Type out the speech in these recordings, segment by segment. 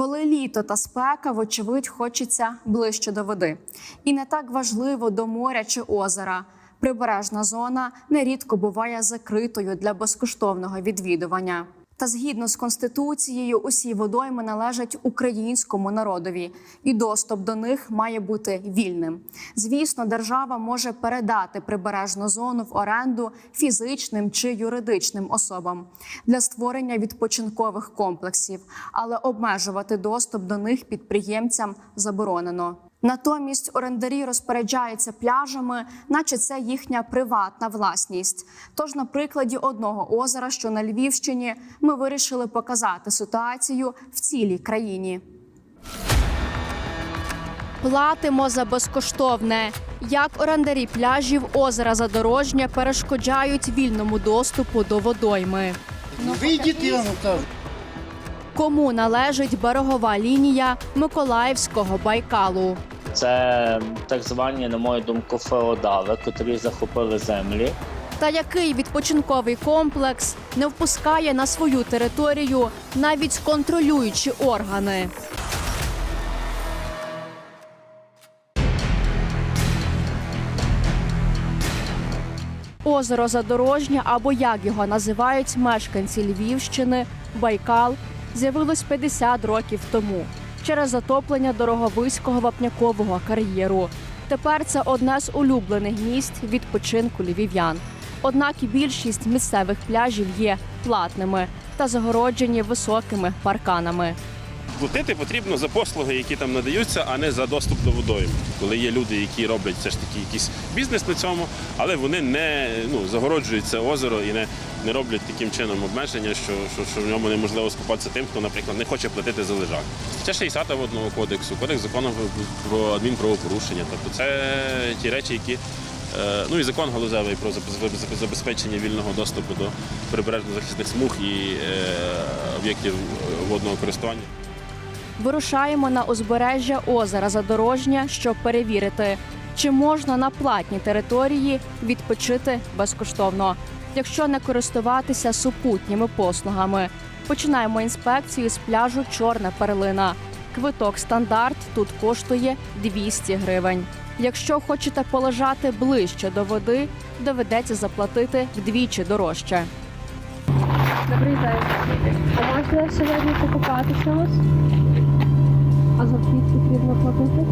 Коли літо та спека, вочевидь, хочеться ближче до води. І не так важливо до моря чи озера. Прибережна зона нерідко буває закритою для безкоштовного відвідування. Та згідно з конституцією, усі водойми належать українському народові, і доступ до них має бути вільним. Звісно, держава може передати прибережну зону в оренду фізичним чи юридичним особам для створення відпочинкових комплексів, але обмежувати доступ до них підприємцям заборонено. Натомість орендарі розпоряджаються пляжами, наче це їхня приватна власність. Тож, на прикладі одного озера, що на Львівщині, ми вирішили показати ситуацію в цілій країні. Платимо за безкоштовне. Як орендарі пляжів озера Задорожня перешкоджають вільному доступу до водойми. Вийдіть, я вам кажу. Кому належить берегова лінія Миколаївського Байкалу? Це так звані, на мою думку, феодали, котрі захопили землі. Та який відпочинковий комплекс не впускає на свою територію навіть контролюючі органи? Озеро Задорожнє, або як його називають мешканці Львівщини, Байкал, з'явилось 50 років тому через затоплення дороговиського вапнякового кар'єру. Тепер це одне з улюблених місць відпочинку львів'ян. Однак більшість місцевих пляжів є платними та загороджені високими парканами. Платити потрібно за послуги, які там надаються, а не за доступ до водойм. Коли є люди, які роблять все ж таки якийсь бізнес на цьому, але вони не ну, загороджують це озеро і не, не роблять таким чином обмеження, що, що, що в ньому неможливо скупатися тим, хто, наприклад, не хоче платити за лежак. Стаття 60 водного кодексу, кодекс закону про адмінправопорушення. Тобто це ті речі, які. е, Ну і закон галузевий про забезпечення вільного доступу до прибережно-захисних смуг і е, об'єктів е, водного користування. Вирушаємо на узбережжя озера Задорожня, щоб перевірити, чи можна на платній території відпочити безкоштовно, якщо не користуватися супутніми послугами. Починаємо інспекцію з пляжу Чорна перлина. Квиток стандарт тут коштує 200 гривень. Якщо хочете полежати ближче до води, доведеться заплатити вдвічі дорожче. Добрий день. А можна сьогодні покупатися? А за вхід потрібно платити?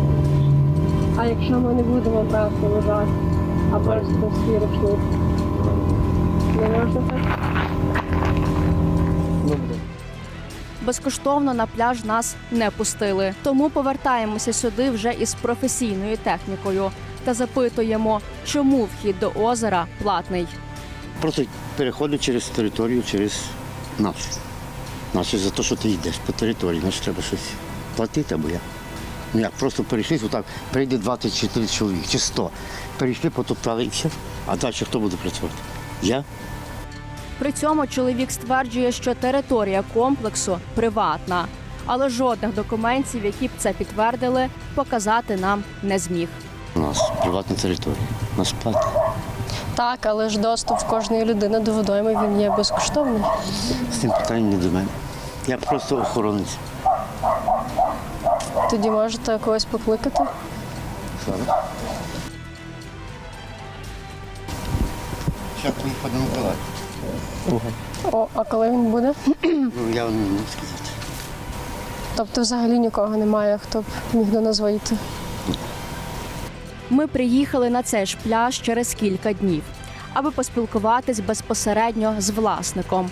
А якщо ми не будемо просто лежати, а просто свій рушник? Не можна так? Безкоштовно на пляж нас не пустили. Тому повертаємося сюди вже із професійною технікою та запитуємо, чому вхід до озера платний. Просто переходить через територію, через нашу. Нашу за те, що ти йдеш по території, значить треба щось платити або як. Ну як, просто перейшли, отак, прийде 20 чи 30 чоловік, чи 100. Перейшли, потоптали і все. А далі хто буде працювати? Я? При цьому чоловік стверджує, що територія комплексу приватна, але жодних документів, які б це підтвердили, показати нам не зміг. У нас приватна територія. У Нас платить. Так, але ж доступ кожної людини до водойми він є безкоштовний. З цим питанням не до мене. Я просто охоронець. Тоді можете когось покликати. Зараз приїхали Миколаїв. О, а коли він буде? Ну, я вам не можу сказати. Тобто взагалі нікого немає, хто б міг до нас вийти. Ми приїхали на цей ж пляж через кілька днів, аби поспілкуватись безпосередньо з власником.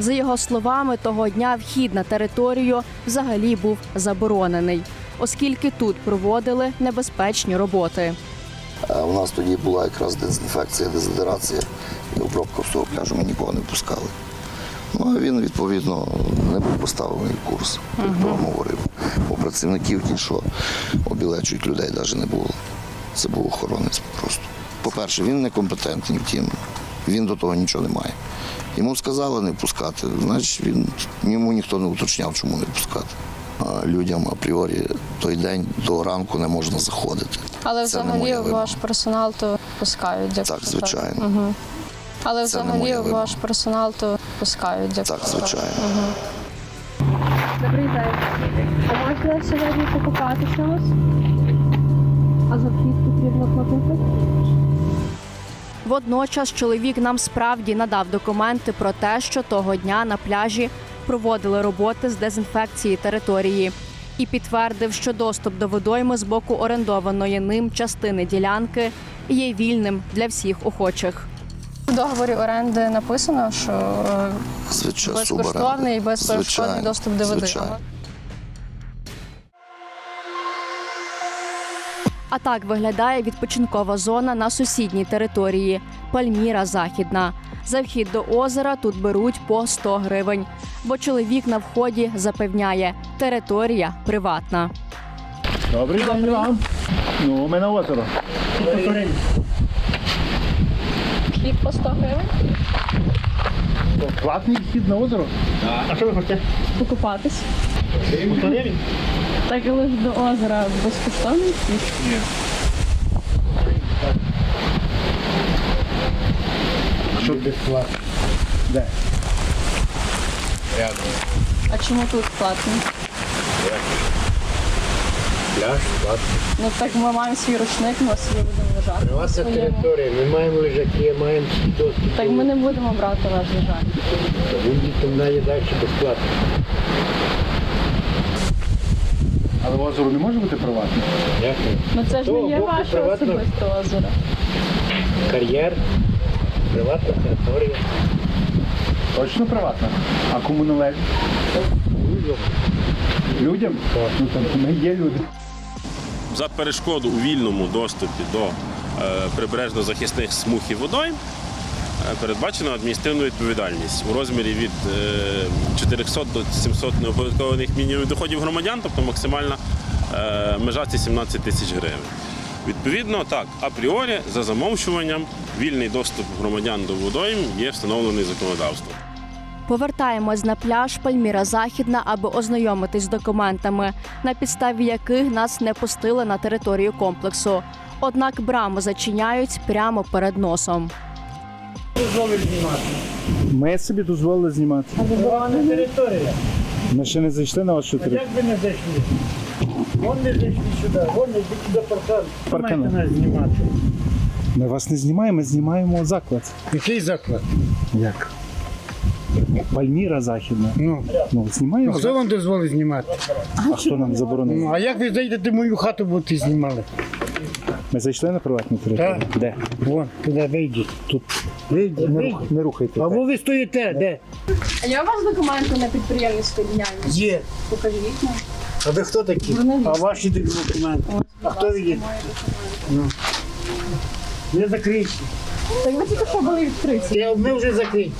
За його словами, того дня вхід на територію взагалі був заборонений, оскільки тут проводили небезпечні роботи. Е, У нас тоді була якраз дезінфекція, дезодорація і обробка всього пляжу. Ми нікого не пускали. Ну а він відповідно не був поставлений курс, як uh говорив. Бо працівників ті, що обілечують людей, навіть не було. Це був охоронець просто. По-перше, він некомпетентний, втім, він до того нічого не має. Йому сказали не пускати, значить він йому ніхто не уточняв, чому не пускати. Людям апріорі той день до ранку не можна заходити. Але Це взагалі ваш персонал то пускають. якщо Так, звичайно. Мгм. Але Це взагалі ваш персонал то пускають. якщо Так, звичайно. Добрий день. А можна сьогодні покупати чомусь? А за вхід потрібно платити? Водночас чоловік нам справді надав документи про те, що того дня на пляжі проводили роботи з дезінфекції території, і підтвердив, що доступ до водойми з боку орендованої ним частини ділянки є вільним для всіх охочих. В договорі оренди написано, що е, Звичайно, безкоштовний і безперешкодний доступ до води. звичайно. А так виглядає відпочинкова зона на сусідній території Пальміра Західна. За вхід до озера тут беруть по 100 гривень, бо чоловік на вході запевняє, територія приватна. Добрий день вам. Ну, ми на озеро. Вхід по 100 гривень? Платний вхід на озеро? А що ви хочете? Покупатись. Так але ж до озера безкоштовний вхід? Що безплатно? Де? А чому тут платний? Пляж, платний. Ну так ми маємо свій ручник, ми собі будемо лежати. Приватна територія, ми маємо лежаки, маємо всі доступ. Так ми не будемо брати ваш лежак. Він дітям далі далі безплатно. Але озеро не може бути приватним? Дякую. Ну це ж не є ваше особисте озеро. Кар'єр, приватна територія. Точно приватна? А кому належить? Людям? Ну там ми є люди. За перешкоду у вільному доступі до е, прибережно-захисних смуг і водойм е, передбачено адміністративну відповідальність у розмірі від е, 400 до 700 неоподаткованих мінімумів доходів громадян, тобто максимальна е, межа це 17 тисяч гривень. Відповідно, так, апріорі, за замовчуванням, вільний доступ громадян до водойм є встановлений законодавством. Повертаємось на пляж Пальміра Західна, аби ознайомитись з документами, на підставі яких нас не пустили на територію комплексу. Однак браму зачиняють прямо перед носом. Ми собі дозволили знімати. Приватна територія. Ми ще не зайшли на вашу територію. Як ви не зайшли? Вон не зайшли сюди, вон не йдіть до паркану. Паркану. Маєте нас знімати. Ми вас не знімаємо, ми знімаємо заклад. Який заклад? Як? Пальміра Західна. Ну, Ну, знімаємо. хто вам дозволить знімати? А хто нам заборонив? Ну, а як ви зайдете в мою хату, будете знімали? Ми зайшли на приватну територію? Де? Вон, туди вийдіть. Тут. Вийдіть, Не, вийдіть. рух, не рухайте. Або так. ви стоїте, де? А є у вас документи на підприємницьку діяльність? Є. Покажіть нам. А ви хто такі? А ваші документи? А хто ви є? Ну. Не закриті. Так ви тільки що були відкриті. Я- Ми вже закриті.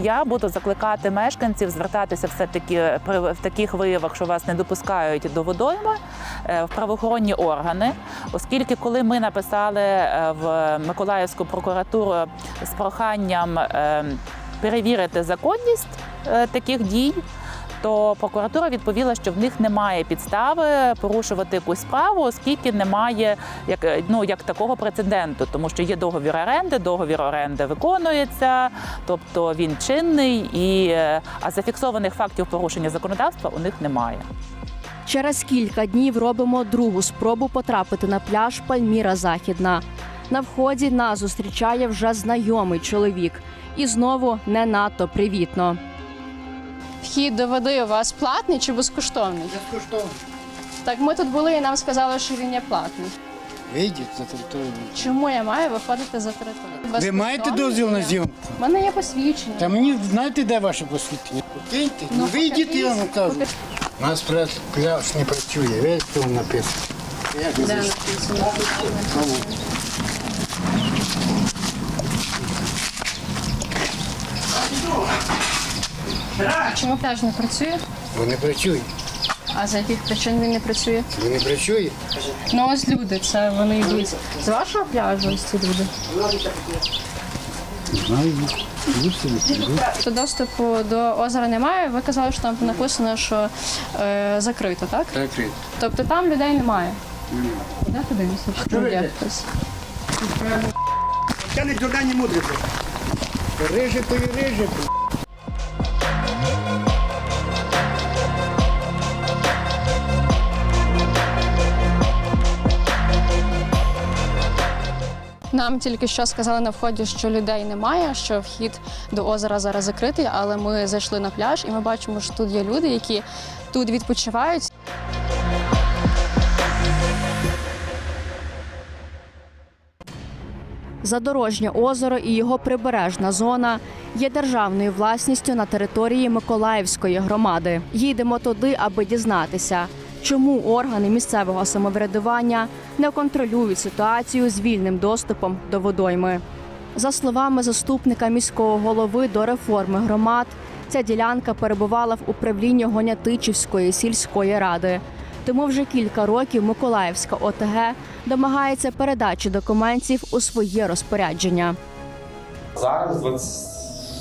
Я буду закликати мешканців звертатися все-таки при в таких виявах, що вас не допускають до водойми е, в правоохоронні органи, оскільки коли ми написали е, в Миколаївську прокуратуру з проханням е, перевірити законність таких дій. То прокуратура відповіла, що в них немає підстави порушувати якусь справу, оскільки немає як е, ну як такого прецеденту, тому що є договір оренди, договір оренди виконується, тобто він чинний, і е, а зафіксованих фактів порушення законодавства у них немає. Через кілька днів робимо другу спробу потрапити на пляж Пальміра Західна. На вході нас зустрічає вже знайомий чоловік, і знову не надто привітно. Вхід до води у вас платний чи безкоштовний? Безкоштовно. Так ми тут були і нам сказали, що він є платний. Вийдіть за територію. Чому я маю виходити за територію? Ви маєте дозвіл на зйомку? У мене є посвідчення. Та мені знаєте, де ваше посвідчення? Покиньте. Ну, вийдіть, я вам кажу. У нас пляж не працює, весь тут написано. Як ви зайшли? Чому пляж не працює? Ви не працює. А за яких причин він не працює? Ви не працює? Ну ось люди, це вони йдуть. З вашого пляжу ось ці люди. Знаю. Будьте, То доступу до озера немає. Ви казали, що там написано, що е, закрито, так? Закрито. Тобто там людей немає. Де подивимося, чи там є хтось. Я не дурна, не мудрий. Риже, і риже. Нам тільки що сказали на вході, що людей немає, що вхід до озера зараз закритий, але ми зайшли на пляж і ми бачимо, що тут є люди, які тут відпочивають. Задорожнє озеро і його прибережна зона є державною власністю на території Миколаївської громади. Їдемо туди, аби дізнатися, чому органи місцевого самоврядування не контролюють ситуацію з вільним доступом до водойми. За словами заступника міського голови до реформи громад, ця ділянка перебувала в управлінні Гонятичівської сільської ради. Тому вже кілька років Миколаївська ОТГ домагається передачі документів у своє розпорядження. Зараз, 20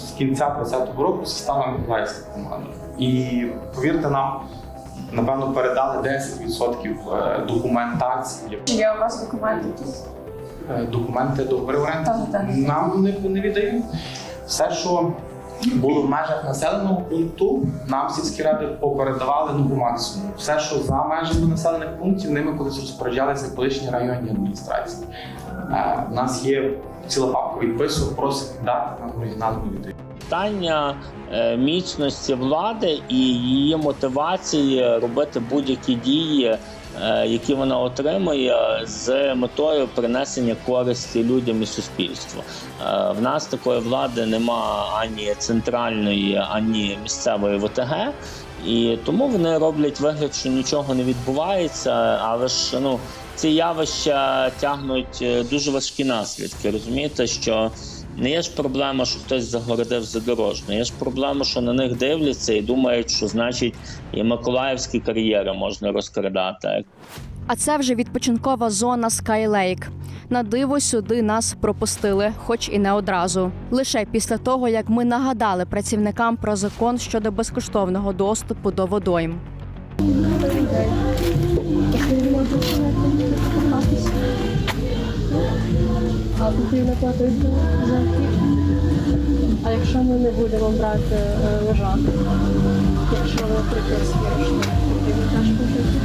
з кінця 2020 року, стала Миколаївська команда. І повірте нам, напевно, передали 10% е, документації. Є у вас документи тут? Е, Документи до оренди нам не, не віддають. Все, що було в межах населеного пункту, нам сільські ради попередавали ну, по максимуму. Все, що за межами населених пунктів, ними колись розпоряджалися колишні районні адміністрації. Е, У нас є ціла папка відписок, просить дати нам оригінал ми віддаємо. Питання е, міцності влади і її мотивації робити будь-які дії, е, які вона отримує, з метою принесення користі людям і суспільству. Е, В нас такої влади нема ані центральної, ані місцевої ВТГ. І тому вони роблять вигляд, що нічого не відбувається, але ж ну ці явища тягнуть дуже важкі наслідки. Розумієте, що не є ж проблема, що хтось загородив задорожно. Є ж проблема, що на них дивляться і думають, що значить і миколаївські кар'єри можна розкрадати. А це вже відпочинкова зона Skylake. На диво сюди нас пропустили, хоч і не одразу. Лише після того, як ми нагадали працівникам про закон щодо безкоштовного доступу до водойм. А потрібно платити за вхід? А якщо ми не будемо брати е, лежак? Якщо, наприклад, смішно, потрібно теж платити?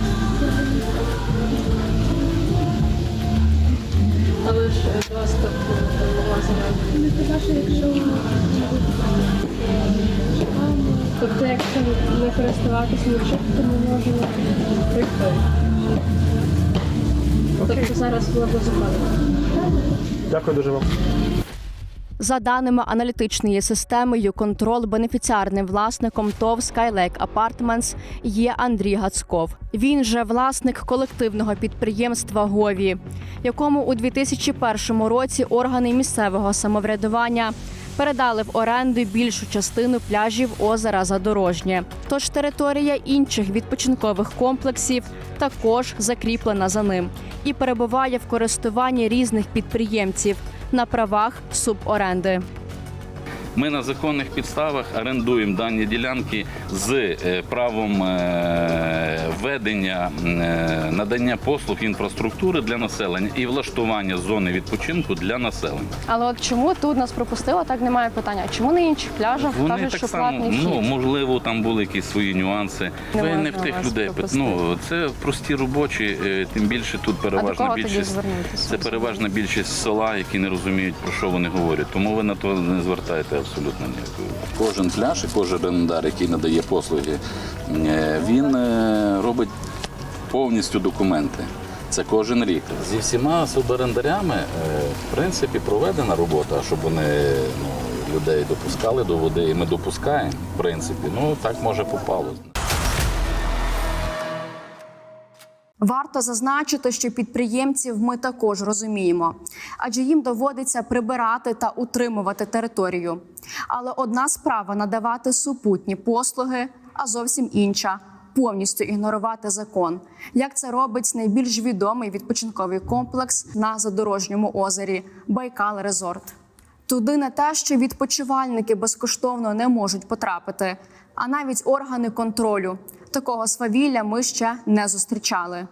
Але ж е, доступ до озера. Не казав, якщо Тобто, якщо не користуватися нічим, то ми можемо прийти. Тобто зараз було б законно. Дякую дуже вам. За даними аналітичної системи «Юконтрол», бенефіціарним власником ТОВ Skylake Apartments є Андрій Гацков. Він же власник колективного підприємства Гові, якому у 2001 році органи місцевого самоврядування передали в оренду більшу частину пляжів озера Задорожнє. Тож територія інших відпочинкових комплексів також закріплена за ним і перебуває в користуванні різних підприємців на правах суборенди. Ми на законних підставах орендуємо дані ділянки з е, правом е, ведення е, надання послуг інфраструктури для населення і влаштування зони відпочинку для населення. Але от чому тут нас пропустило, так немає питання. Чому на інших пляжах Вони кажуть, так що само, платний вхід? ну можливо, там були якісь свої нюанси. Не Ви не в тих людей. пропустити. Ну це прості робочі, тим більше тут а до переважна кого тоді більшість. звернутися? Це переважна більшість села, які не розуміють про що вони говорять. Тому ви на то не звертаєте абсолютно ніякої. Кожен пляж і кожен орендар, який надає послуги, е, він е, робить повністю документи. Це кожен рік. Зі всіма суборендарями, е, в принципі, проведена робота, щоб вони ну, людей допускали до води. І ми допускаємо, в принципі. Ну так може попало. Варто зазначити, що підприємців ми також розуміємо, адже їм доводиться прибирати та утримувати територію. Але одна справа надавати супутні послуги, а зовсім інша повністю ігнорувати закон, як це робить найбільш відомий відпочинковий комплекс на задорожньому озері Байкал Резорт. Туди не те, що відпочивальники безкоштовно не можуть потрапити, а навіть органи контролю. Такого свавілля ми ще не зустрічали.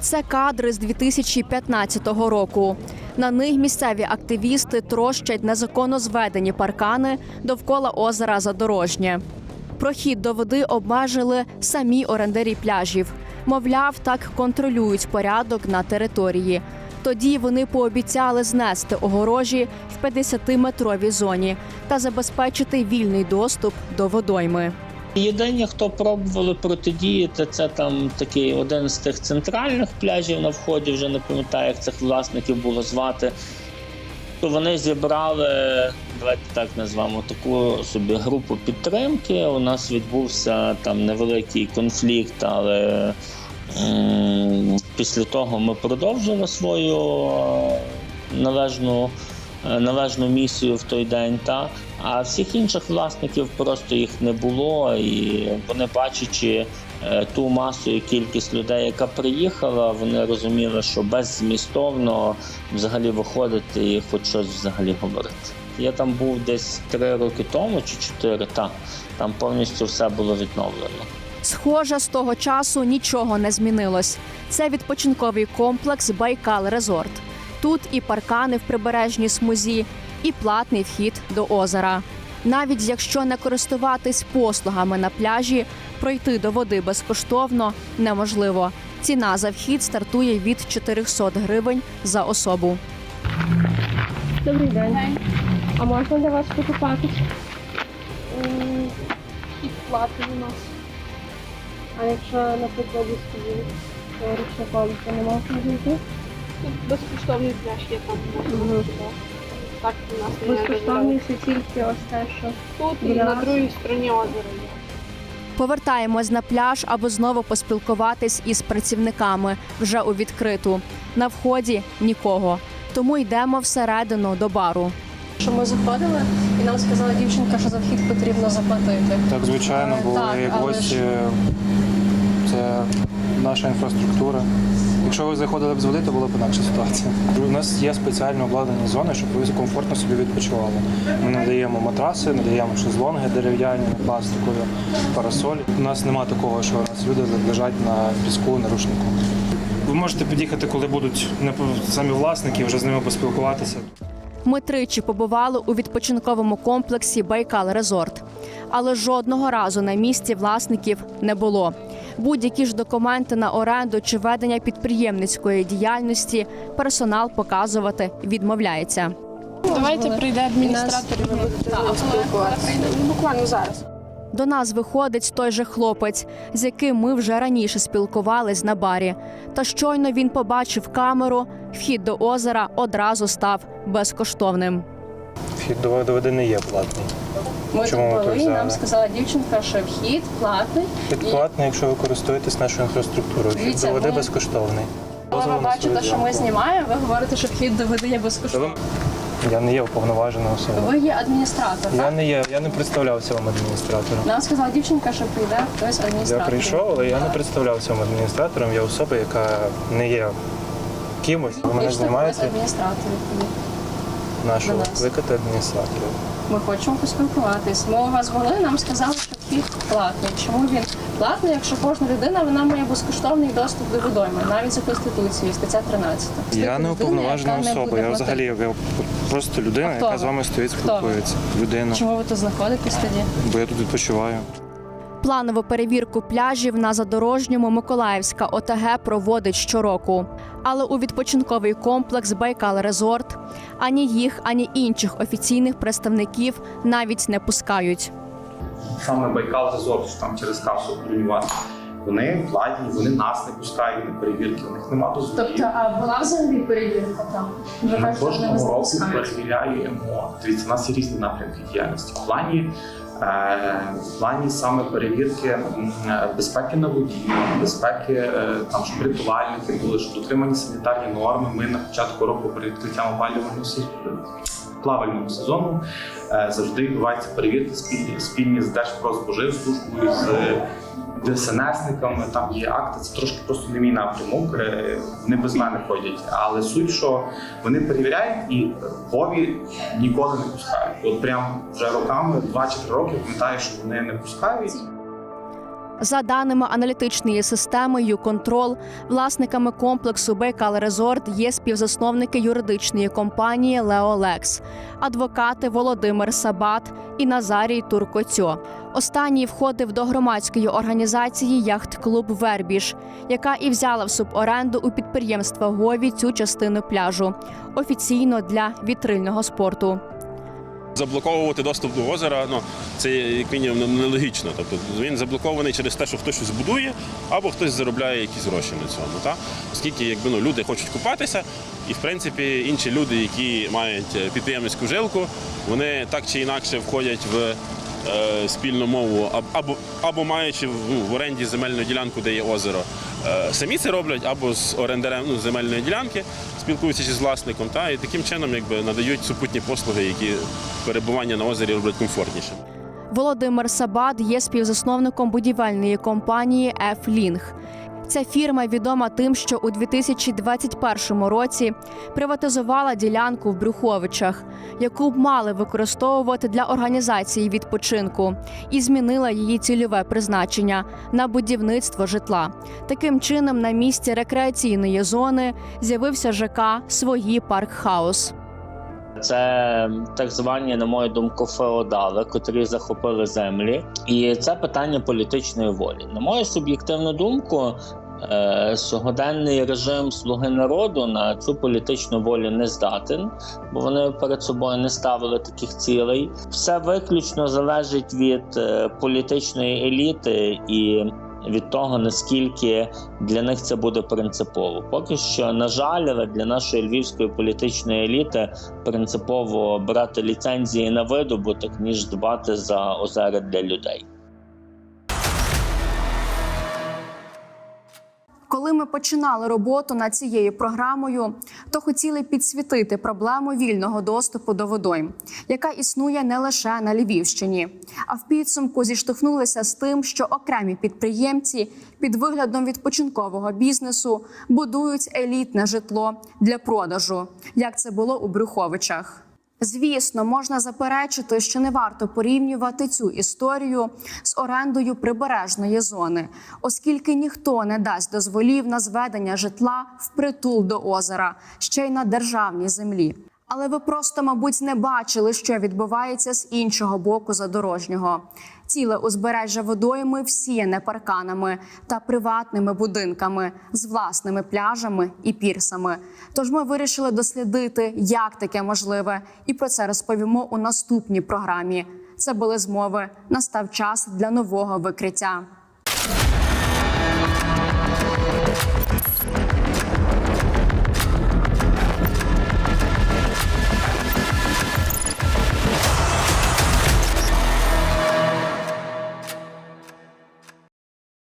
Це кадри з 2015 року. На них місцеві активісти трощать незаконно зведені паркани довкола озера Задорожнє. Прохід до води обмежили самі орендарі пляжів. Мовляв, так контролюють порядок на території. Тоді вони пообіцяли знести огорожі в 50-метровій зоні та забезпечити вільний доступ до водойми. Єдині, хто пробували протидіяти, це там такий один з тих центральних пляжів на вході, вже не пам'ятаю, як цих власників було звати. То вони зібрали, давайте так назвемо, таку собі групу підтримки. У нас відбувся там невеликий конфлікт, але після того ми продовжили свою е, належну, е, належну місію в той день. Та? А всіх інших власників просто їх не було, і вони бачачи е, ту масу і кількість людей, яка приїхала, вони розуміли, що беззмістовно взагалі виходити і хоч щось взагалі говорити. Я там був десь три роки тому чи чотири, та там повністю все було відновлено. Схоже, з того часу нічого не змінилось. Це відпочинковий комплекс Байкал Резорт. Тут і паркани в прибережній смузі, і платний вхід до озера. Навіть якщо не користуватись послугами на пляжі, пройти до води безкоштовно неможливо. Ціна за вхід стартує від 400 гривень за особу. Добрий день. А можна для вас покупатись? І платить у нас. А якщо, наприклад, то ручником, то не можна зайти? Безкоштовний пляж є там можна. Так у нас не Безкоштовний це тільки ось те, що Тут і на другій стороні озера є. Повертаємось на пляж, аби знову поспілкуватись із працівниками вже у відкриту. На вході нікого. Тому йдемо всередину до бару. що ми заходили, і нам сказала дівчинка, що за вхід потрібно заплатити. Так, звичайно, бо Так, але гості ж- це наша інфраструктура. Якщо ви заходили б з води, то була б інакша ситуація. У нас є спеціально обладнані зони, щоб ви комфортно собі відпочивали. Ми надаємо матраси, надаємо шезлонги дерев'яні, пластикові, парасолі. У нас немає такого, що у нас люди лежать на піску, на рушнику. Ви можете під'їхати, коли будуть не самі власники, вже з ними поспілкуватися. Ми тричі побували у відпочинковому комплексі Байкал Резорт, але жодного разу на місці власників не було. Будь-які ж документи на оренду чи ведення підприємницької діяльності персонал показувати відмовляється. Давайте прийде адміністратор і спілкуватися. Ну, Буквально зараз. До нас виходить той же хлопець, з яким ми вже раніше спілкувались на барі. Та щойно він побачив камеру, вхід до озера одразу став безкоштовним. Вхід до води не є платний. Ми Чому тут були, нам сказала дівчинка, що вхід платний. Вхід платний, якщо ви користуєтесь нашою інфраструктурою. Вхід до води ми- безкоштовний. Коли ви бачите, що ми знімаємо, ви говорите, що вхід до води є безкоштовний. Я не є уповноважена особа. Ви є адміністратор, Я так? не є, я не представлявся вам адміністратором. Нам сказала дівчинка, що прийде хтось адміністратор. Я прийшов, але я не представлявся вам адміністратором. Я особа, яка не є кимось. Ви мене знімаєте адміністраторів. Нашого викликати адміністратора. Ми хочемо поспілкуватись. Ми у вас були, нам сказали, що вхід платний. Чому він платний, якщо кожна людина вона має безкоштовний доступ до водойми, навіть за конституцією, стаття 13. Я не уповноважена особа. Я взагалі я просто людина, яка з вами стоїть, спілкується. Людина. Чому ви тут знаходитесь тоді? Бо я тут відпочиваю. Планову перевірку пляжів на задорожньому Миколаївська ОТГ проводить щороку. Але у відпочинковий комплекс Байкал Резорт ані їх, ані інших офіційних представників навіть не пускають. Саме Байкал Резорт, там через касу бронювати. Вони платні, вони нас не пускають на перевірки, у них немає дозволів. Тобто, а була взагалі перевірка там? Що вони кожного року пускають. перевіряємо. Дивіться, у нас є різні напрямки діяльності. В плані, в плані саме перевірки е, безпеки на воді, безпеки е, там, щоб рятувальники були, щоб дотримані санітарні норми. Ми на початку року перед відкриттям опалювального сезону плавального сезону е, завжди відбуваються перевірки спільні, спільні з Держпродспоживслужбою, з ДСНСниками. Там є акти. Це трошки просто не мій напрямок. е, Вони без мене ходять. Але суть, що вони перевіряють і гові ніколи не пускають. От прям вже роками, 2 чи 3 роки, пам'ятаю, що вони не пускають. За даними аналітичної системи «Юконтрол», власниками комплексу Байкал Резорт є співзасновники юридичної компанії Леолекс, адвокати Володимир Сабат і Назарій Туркоцьо. Останній входив до громадської організації Яхт-клуб Вербіж, яка і взяла в суборенду у підприємства Гові цю частину пляжу офіційно для вітрильного спорту. Заблоковувати доступ до озера, ну це як мінімум нелогічно. Тобто він заблокований через те, що хтось щось будує, або хтось заробляє якісь гроші на цьому. Та? Оскільки якби, ну, люди хочуть купатися, і в принципі інші люди, які мають е, підприємницьку жилку, вони так чи інакше входять в спільну мову, або, або маючи ну, в оренді земельну ділянку, де є озеро, е, самі це роблять, або з орендарем ну, земельної ділянки, спілкуються з власником, та, і таким чином якби, надають супутні послуги, які перебування на озері роблять комфортніше. Володимир Сабад є співзасновником будівельної компанії «Ефлінг». Ця фірма відома тим, що у 2021 році приватизувала ділянку в Брюховичах, яку б мали використовувати для організації відпочинку, і змінила її цільове призначення на будівництво житла. Таким чином, на місці рекреаційної зони з'явився ЖК свої парк хаус. Це так звані, на мою думку, феодали, котрі захопили землі, і це питання політичної волі. На мою суб'єктивну думку, е, сьогоденний режим слуги народу на цю політичну волю не здатен, бо вони перед собою не ставили таких цілей. Все виключно залежить від е, політичної еліти і. Від того наскільки для них це буде принципово, поки що на жаль, для нашої львівської політичної еліти принципово брати ліцензії на видобуток, ніж дбати за озера для людей. Коли ми починали роботу над цією програмою, то хотіли підсвітити проблему вільного доступу до водойм, яка існує не лише на Львівщині, а в підсумку зіштовхнулися з тим, що окремі підприємці під виглядом відпочинкового бізнесу будують елітне житло для продажу, як це було у Брюховичах. Звісно, можна заперечити, що не варто порівнювати цю історію з орендою прибережної зони, оскільки ніхто не дасть дозволів на зведення житла впритул до озера, ще й на державній землі. Але ви просто, мабуть, не бачили, що відбувається з іншого боку задорожнього. Ціле узбережжя водойми всіяне парканами та приватними будинками з власними пляжами і пірсами. Тож ми вирішили дослідити, як таке можливе, і про це розповімо у наступній програмі. Це були змови. Настав час для нового викриття.